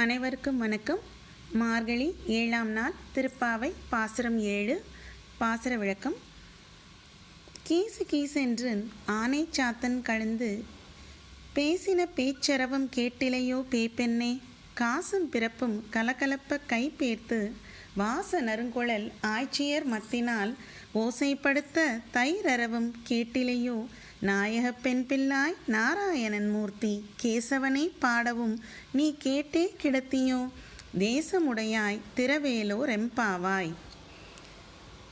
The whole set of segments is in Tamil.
அனைவருக்கும் வணக்கம். மார்கழி ஏழாம் நாள் திருப்பாவை பாசுரம் ஏழு பாசுர விளக்கம். கீசு கீசென்று ஆனை சாத்தன் கலந்து பேசின பேச்சரவம் கேட்டிலையோ பேப்பெண்ணே காசும் பிறப்பும் கலகலப்ப கைப்பேர்த்து வாச நறுங்குழல் ஆய்ச்சியர் மத்தினால் ஓசைப்படுத்த தயிரறவும் கேட்டிலையோ? நாயகப் பெண் பிள்ளாய் நாராயணன் மூர்த்தி கேசவனை பாடவும் நீ கேட்டே கிடத்தியோ? தேசமுடையாய் திரவேலோ ரெம்பாவாய்.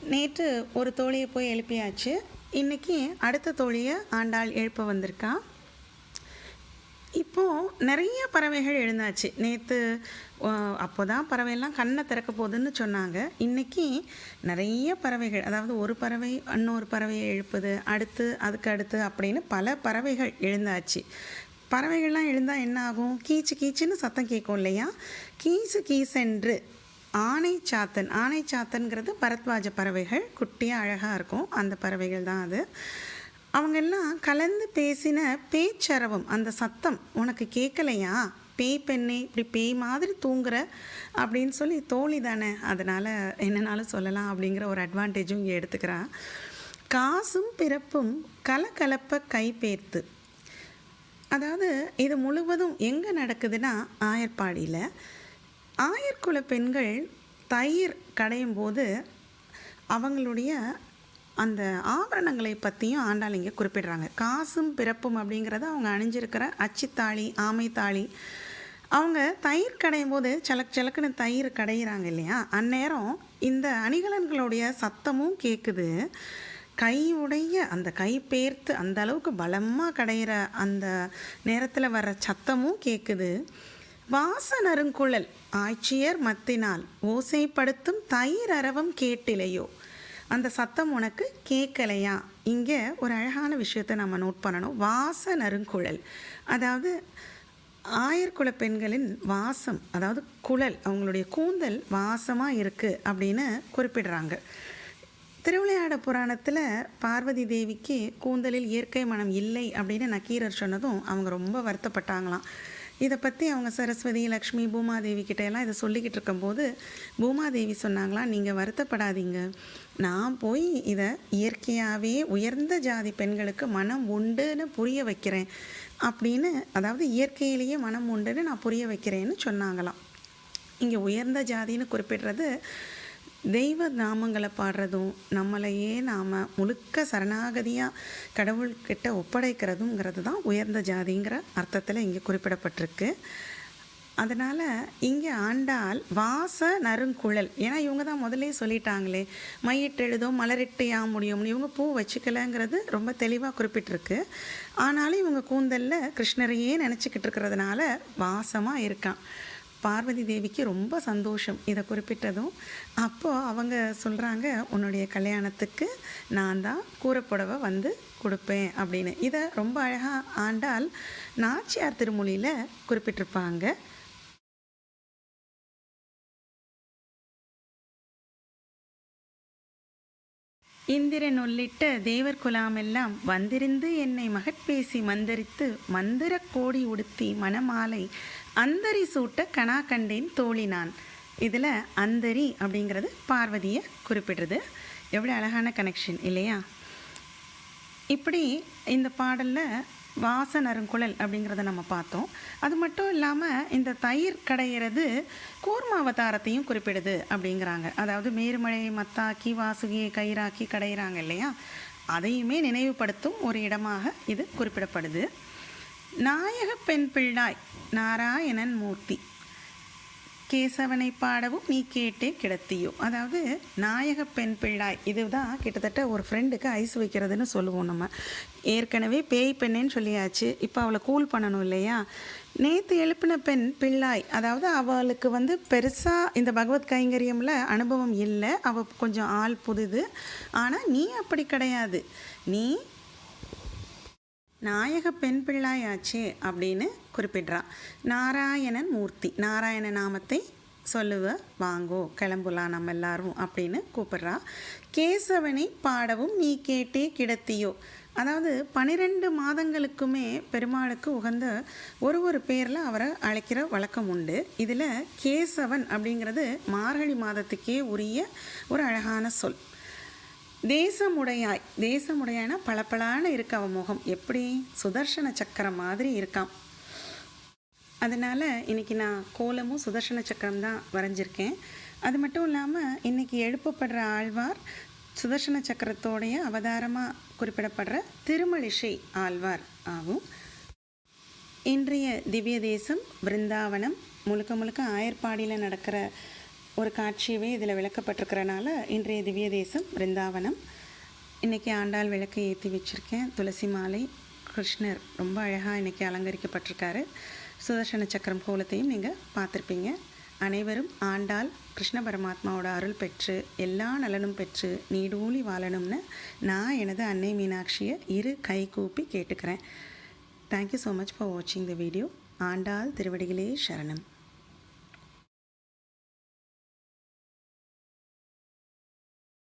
நேற்று ஒரு தோழியை போய் எழுப்பியாச்சு. இன்னைக்கு அடுத்த தோழியை ஆண்டாள் எழுப்ப வந்திருக்கா? இப்போது நிறைய பறவைகள் எழுந்தாச்சு. நேற்று அப்போ தான் பறவைலாம் கண்ணை திறக்க போகுதுன்னு சொன்னாங்க. இன்றைக்கி நிறைய பறவைகள் அதாவது ஒரு பறவை இன்னொரு பறவையை எழுப்புது அடுத்து அதுக்கு அடுத்து அப்படின்னு பல பறவைகள் எழுந்தாச்சு. பறவைகள்லாம் எழுந்தால் என்ன ஆகும்? கீச்சு கீச்சுன்னு சத்தம் கேட்கும் இல்லையா? கீசு கீசென்று ஆனை சாத்தன் ஆனை சாத்தன்கிறது பரத்வாஜ பறவைகள். குட்டியாக அழகாக இருக்கும். அந்த பறவைகள் தான் அது. அவங்கெல்லாம் கலந்து பேசின பேச்சரவம் அந்த சத்தம் உனக்கு கேட்கலையா? பேய் பெண்ணே இப்படி பேய் மாதிரி தூங்குற அப்படின்னு சொல்லி தோழி தானே அதனால் என்னன்னாலும் சொல்லலாம் அப்படிங்கிற ஒரு அட்வான்டேஜும் இங்கே எடுத்துக்கிறான் காசும் பிறப்பும் கலகலப்ப கைப்பேர்த்து. அதாவது இது முழுவதும் எங்கே நடக்குதுன்னா ஆயர்பாடியில். ஆயர்குல பெண்கள் தயிர் கடையும் போது அவங்களுடைய அந்த ஆபரணங்களை பற்றியும் ஆண்டாள் இங்கே குறிப்பிடுறாங்க. காசும் பிறப்பும் அப்படிங்கிறத அவங்க அணிஞ்சிருக்கிற அச்சுத்தாளி ஆமைத்தாளி. அவங்க தயிர் கடையும் போது சலக் சலக்குன்னு தயிர் கடையிறாங்க இல்லையா? அந்நேரம் இந்த அணிகலன்களுடைய சத்தமும் கேட்குது கையுடைய அந்த கை பேர்த்து அந்த அளவுக்கு பலமாக கடையிற அந்த நேரத்தில் வர சத்தமும் கேட்குது வாசனருங்குழல் ஆட்சியர் மத்தினால் ஓசைப்படுத்தும் தயிர் அரவம் கேட்டிலையோ? அந்த சத்தம் உனக்கு கேட்கலையா? இங்கே ஒரு அழகான விஷயத்தை நம்ம நோட் பண்ணணும். வாச நறுங்குழல். அதாவது ஆயர்குல பெண்களின் வாசம் அதாவது குழல் அவங்களுடைய கூந்தல் வாசமாக இருக்குது அப்படின்னு குறிப்பிடுறாங்க. திருவிளையாட புராணத்தில் பார்வதி தேவிக்கு கூந்தலில் இயற்கை மனம் இல்லை அப்படின்னு நக்கீரர் சொன்னதும் அவங்க ரொம்ப வருத்தப்பட்டாங்களாம். இதை பற்றி அவங்க சரஸ்வதி லக்ஷ்மி பூமாதேவி கிட்டையெல்லாம் இதை சொல்லிக்கிட்டு இருக்கும்போது பூமாதேவி சொன்னாங்களாம் நீங்கள் வருத்தப்படாதீங்க. நான் போய் இதை இயற்கையாகவே உயர்ந்த ஜாதி பெண்களுக்கு மனம் உண்டுன்னு புரிய வைக்கிறேன். அப்படின்னு அதாவது இயற்கையிலேயே மனம் உண்டுன்னு நான் புரிய வைக்கிறேன்னு சொன்னாங்களாம். இங்கே உயர்ந்த ஜாதின்னு குறிப்பிடுறது தெய்வ நாமங்களை பாடுறதும் நம்மளையே நாம் முழுக்க சரணாகதியாக கடவுள்கிட்ட ஒப்படைக்கிறதுங்கிறது தான் உயர்ந்த ஜாதிங்கிற அர்த்தத்தில் இங்கே குறிப்பிடப்பட்டிருக்கு. அதனால் இங்கே ஆண்டால் வாச நறுங்குழல். ஏன்னா இவங்க தான் முதலே சொல்லிட்டாங்களே மையிட்டு எழுதோ மலரிட்டு யா முடியும்னு இவங்க பூ வச்சுக்கலங்கிறது ரொம்ப தெளிவாக குறிப்பிட்டிருக்கு. ஆனாலும் இவங்க கூந்தலில் கிருஷ்ணரையே நினச்சிக்கிட்டு இருக்கிறதுனால வாசமாக இருக்கான். பார்வதி தேவிக்கு ரொம்ப சந்தோஷம் இதை குறிப்பிட்டதும். அப்போது அவங்க சொல்கிறாங்க உன்னுடைய கல்யாணத்துக்கு நான் தான் கூறப்புடவை வந்து கொடுப்பேன் அப்படின்னு. இதை ரொம்ப அழகாக ஆண்டால் நாச்சியார் திருமொழியில் குறிப்பிட்டிருப்பாங்க. இந்திரன் உள்ளிட்ட தேவர் குலாமெல்லாம் வந்திருந்து என்னை மகட்பேசி மந்தரித்து மந்திர கோடி உடுத்தி மணமாலை அந்தரி சூட்ட கணா கண்டேன் தோழினான் இதில் அந்தரி அப்படிங்கிறது பார்வதியை குறிப்பிடுறது. எவ்வளோ அழகான கனெக்ஷன் இல்லையா? இப்படி இந்த பாடலில் வாச நறுங்குழல் அப்படிங்கிறத நம்ம பார்த்தோம். அது மட்டும் இல்லாமல் இந்த தயிர் கடையிறது கூர்மாவதாரத்தையும் குறிப்பிடுது அப்படிங்கிறாங்க. அதாவது மேருமழை மத்தாக்கி வாசுகியை கயிறாக்கி கடையிறாங்க இல்லையா? அதையுமே நினைவுபடுத்தும் ஒரு இடமாக இது குறிப்பிடப்படுது. நாயக பெண் பிள்ளாய் நாராயணன் மூர்த்தி. கேசவனை பாடவும் நீ கேட்டே கிடத்தியோ. அதாவது நாயக பெண் பிள்ளாய் இதுதான் கிட்டத்தட்ட ஒரு ஃப்ரெண்டுக்கு ஐஸ் வைக்கிறதுன்னு சொல்லுவோம் நம்ம. ஏற்கனவே பேய் பெண்ணேன்னு சொல்லியாச்சு. இப்போ அவளை கூல் பண்ணணும் இல்லையா? நேற்று எழுப்பின பெண் பிள்ளாய் அதாவது அவளுக்கு வந்து பெருசாக இந்த பகவத் கைங்கரியமில் அனுபவம் இல்லை. அவள் கொஞ்சம் ஆள் புதுது. ஆனால் நீ அப்படி கிடையாது. நீ நாயக பெண் பிள்ளாயாச்சே அப்படின்னு குறிப்பிடுறான் நாராயணன் மூர்த்தி. நாராயண நாமத்தை சொல்லுவ வாங்கோ கிளம்புலாம் நம்ம எல்லாரும் அப்படின்னு கூப்பிடுறா. கேசவனை பாடவும் நீ கேட்டே கிடத்தியோ அதாவது பன்னிரெண்டு மாதங்களுக்குமே பெருமாளுக்கு உகந்த ஒரு ஒரு பேரில் அவரை அழைக்கிற வழக்கம் உண்டு. இதில் கேசவன் அப்படிங்கிறது மார்கழி மாதத்துக்கே உரிய ஒரு அழகான சொல். தேசமுடையாய் தேசமுடையாய்னா பளபளான இருக்க அவன் முகம். எப்படி? சுதர்சன சக்கரம் மாதிரி இருக்கான். அதனால் இன்றைக்கி நான் கோலமும் சுதர்சன சக்கரம் தான் வரைஞ்சிருக்கேன். அது மட்டும் இல்லாமல் இன்றைக்கி எழுப்பப்படுற ஆழ்வார் சுதர்சன சக்கரத்தோடைய அவதாரமாக குறிப்பிடப்படுற திருமலிஷை ஆழ்வார் ஆகும். இன்றைய திவ்ய தேசம் பிருந்தாவனம் முழுக்க முழுக்க ஆயர்பாடியில் நடக்கிற ஒரு காட்சியவே இதில் விளக்கப்பட்டிருக்கிறனால இன்றைய திவ்ய தேசம் பிருந்தாவனம். இன்றைக்கி ஆண்டாள் விளக்கை ஏற்றி வச்சுருக்கேன். துளசி மாலை கிருஷ்ணர் ரொம்ப அழகாக இன்றைக்கி அலங்கரிக்கப்பட்டிருக்காரு. சுதர்சன சக்கரம் கோலத்தையும் நீங்கள் பார்த்துருப்பீங்க. அனைவரும் ஆண்டாள் கிருஷ்ண பரமாத்மாவோட அருள் பெற்று எல்லா நலனும் பெற்று நீடூழி வாழணும்னு நான் எனது அன்னை மீனாட்சியை இரு கை கூப்பி கேட்டுக்கிறேன். தேங்க்யூ ஸோ மச் ஃபார் வாட்சிங் த வீடியோ ஆண்டாள் திருவடிகளே சரணம்.